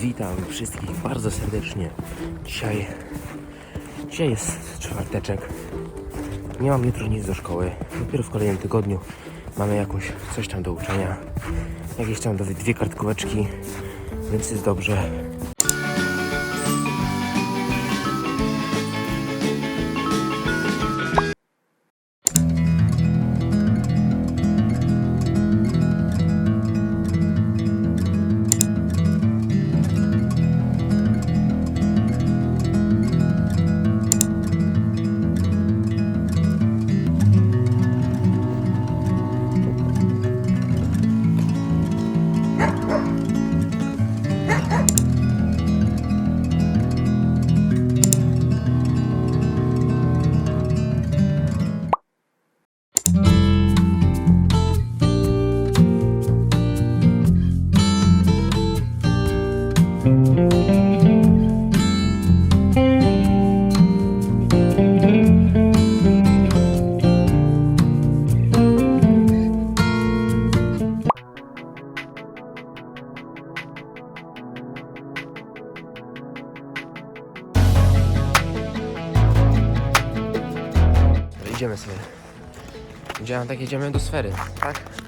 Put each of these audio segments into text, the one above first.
Witam wszystkich bardzo serdecznie. Dzisiaj, dzisiaj jest czwarteczek. Nie mam jutro nic do szkoły. Dopiero w kolejnym tygodniu mamy jakąś coś tam do uczenia. Jakieś tam dwie kartkóweczki, więc jest dobrze. Idziemy sobie. Idziemy, tak jedziemy do sfery, tak?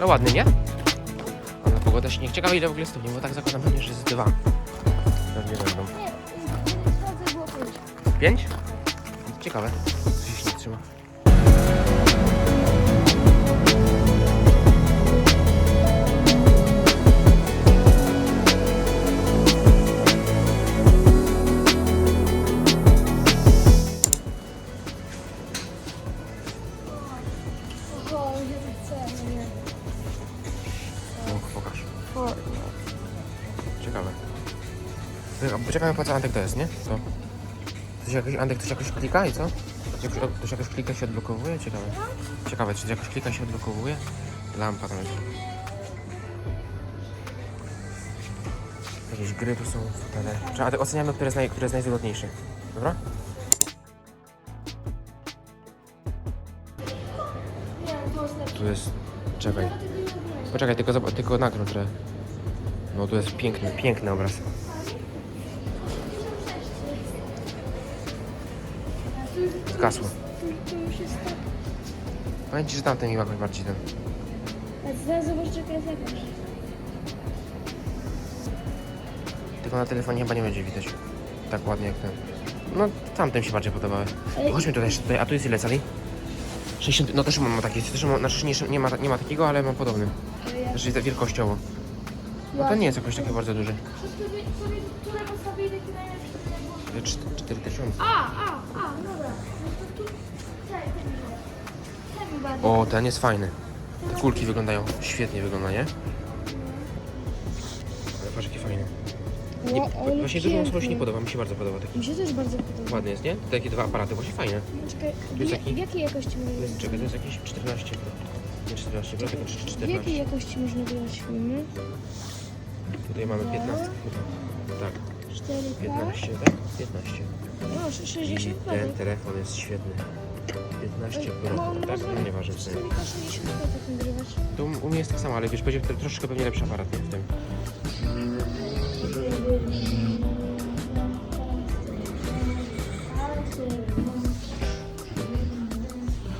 No ładny, nie? Ale pogoda śnieg. Ciekawe ile w ogóle stopni, bo tak zakładam pewnie, że jest dwa. Pewnie będą. Nie, pięć. Ciekawe. Co się śnieg trzyma. O, ja to pokaż. O, Ciekawe. Poczekajmy po co Antek to jest, nie? To. Coś jakoś, Antek coś jakoś klika i co? Jakoś, coś jakoś klika się odblokowuje? Ciekawe. Ciekawe, czy jakoś klika się odblokowuje? Lampa tam jest. Jakieś gry tu są, fotele. Czy- A oceniamy, które jest, naj, które jest najwygodniejsze. Dobra? Tu jest... Czekaj. Poczekaj, tylko, zobacz, tylko trochę. No tu jest piękny, piękny obraz. Zgasło. Powiem ci, że tamten mi jakoś bardziej ten. A zaraz zobacz, jaka jest jakaś. Tylko na telefonie chyba nie będzie widać. Tak ładnie jak ten. No tamten mi się bardziej podobały. Chodźmy tutaj jeszcze tutaj. A tu jest ile cali? 60. No też mam taki. Też mam, znaczy nie, nie, ma, nie ma takiego, ale mam podobny. Znaczy wielkościowo. No to nie jest jakoś taki bardzo duży. Które postawili taki najlepszy? 4000. A, a, a, dobra. No to tu... Ten, ten mi Ten mi bardziej. O, ten jest fajny. Te kulki wyglądają świetnie wygląda, nie? Ale patrz jaki fajny. Nie, ale właśnie dużo słowo się nie piękny. podoba, mi się bardzo podoba taki. Mi się też bardzo podoba. Ładny jest, nie? Takie dwa aparaty, właśnie fajne. Czekaj, jest w, taki- w jakiej jakości To można jest, czekaj, to jest jakieś 14 Pro. Nie 14 Pro, tylko W 14. jakiej jakości można oglądać filmy? Tutaj mamy 15 chyba. Tak, 4K? 15, tak? 15. No, I 60 ten klatek. telefon jest świetny. 15 Pro, No, tak? No nieważne w sumie. 4K 60 klatek nagrywać. To u mnie jest tak samo, ale wiesz, będzie to troszeczkę pewnie lepszy aparat, nie? W tym.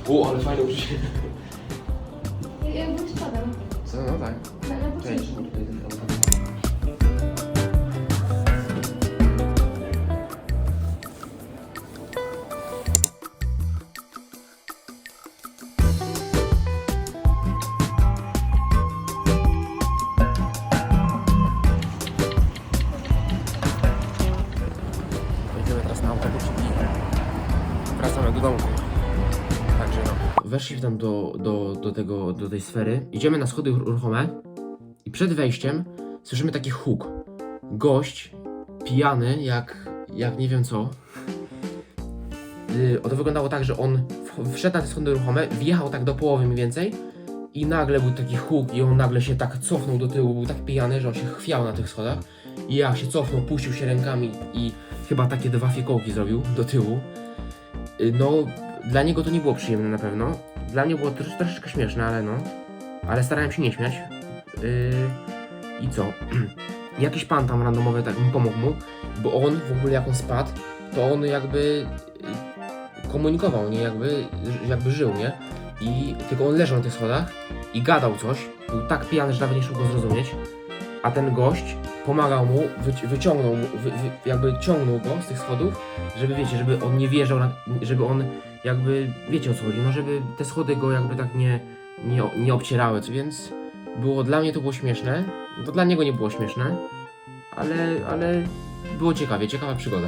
O, ale fajne użycie. Jakbym spadał. Co, no tak. Na, na Cześć. początku. Weszliśmy tam do, do, do, tego, do tej sfery. Idziemy na schody ruchome i przed wejściem słyszymy taki huk. Gość pijany jak, jak nie wiem co. Yy, to wyglądało tak, że on wszedł na te schody ruchome, wjechał tak do połowy mniej więcej i nagle był taki huk i on nagle się tak cofnął do tyłu, był tak pijany, że on się chwiał na tych schodach i jak się cofnął, puścił się rękami i chyba takie dwa fikołki zrobił do tyłu. Y, No, dla niego to nie było przyjemne na pewno. Dla mnie było trosz, troszeczkę śmieszne, ale no. Ale starałem się nie śmiać. Yy, I co? Jakiś pan tam randomowy tak mi pomógł mu, bo on w ogóle jak on spadł, to on jakby yy, komunikował, nie? Jakby, jakby żył, nie? I tylko on leżał na tych schodach i gadał coś. Był tak pijany, że nawet nie szło go zrozumieć. A ten gość pomagał mu, wyci- wyciągnął mu, wy, wy, jakby ciągnął go z tych schodów, żeby wiecie, żeby on nie wjeżdżał, na, żeby on jakby, wiecie o co chodzi, no żeby te schody go jakby tak nie, nie, nie obcierały, więc było, dla mnie to było śmieszne, to dla niego nie było śmieszne, ale, ale było ciekawie, ciekawa przygoda.